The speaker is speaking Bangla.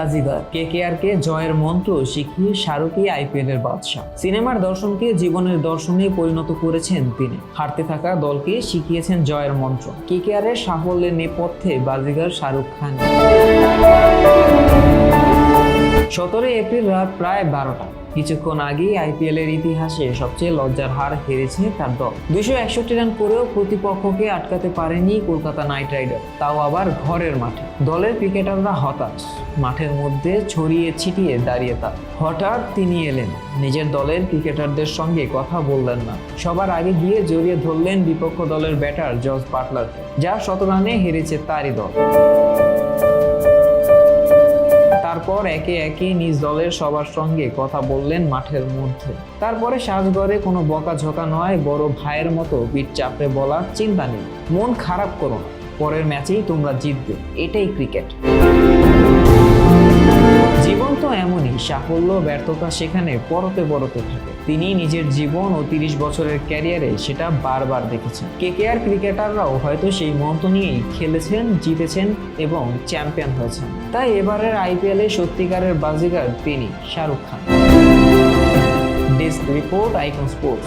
বাজিগার কে কে আর কে, জয়ের মন্ত্র শিখিয়ে শাহরুখই আইপিএল এর বাদশাহ। সিনেমার দর্শনকে জীবনের দর্শনে পরিণত করেছেন তিনি। হারতে থাকা দলকে শিখিয়েছেন জয়ের মন্ত্র। কে কে আর এর সাফল্যের নেপথ্যে বাজিগার শাহরুখ খান। সতেরোই এপ্রিল রাত প্রায় বারোটা। কিছুক্ষণ আগেই আইপিএল এর ইতিহাসে সবচেয়ে লজ্জার হার হেরেছে তার দল। দুইশো একষট্টি রান করেও প্রতিপক্ষকে আটকাতে পারেনি কলকাতা নাইট রাইডার তাও আবার ঘরের মাঠে। দলের ক্রিকেটাররা হতাশ, মাঠের মধ্যে ছড়িয়ে ছিটিয়ে দাঁড়িয়ে তার। হঠাৎ তিনি এলেন, নিজের দলের ক্রিকেটারদের সঙ্গে কথা বললেন না। সবার আগে গিয়ে জড়িয়ে ধরলেন বিপক্ষ দলের ব্যাটার জর্জ বাটলারকে, যা শত রানে হেরেছে তারই দল। তারপর একে একে নিজ দলের সবার সঙ্গে কথা বললেন মাঠের মধ্যে। তারপরে সাজগড়ে কোনো বকাঝকা নয়, বড় ভাইয়ের মতো পিঠ চাপড়ে বলার চিন্তা নেই। মন খারাপ করো না, পরের ম্যাচেই তোমরা জিতবে। এটাই ক্রিকেট। জীবন তো এমনই। সাফল্য, ব্যর্থতা সেখানে পরতে পরতে থাকে। তিনি নিজের জীবন ও তিরিশ বছরের ক্যারিয়ারে সেটা বারবার দেখেছেন। কে কে আর ক্রিকেটাররাও হয়তো সেই মন্ত্র নিয়েই খেলেছেন, জিতেছেন এবং চ্যাম্পিয়ন হয়েছেন। তাই এবারের আইপিএলে সত্যিকারের বাজিগার তিনি, Shahrukh Khan. Desk report, Icon Sports.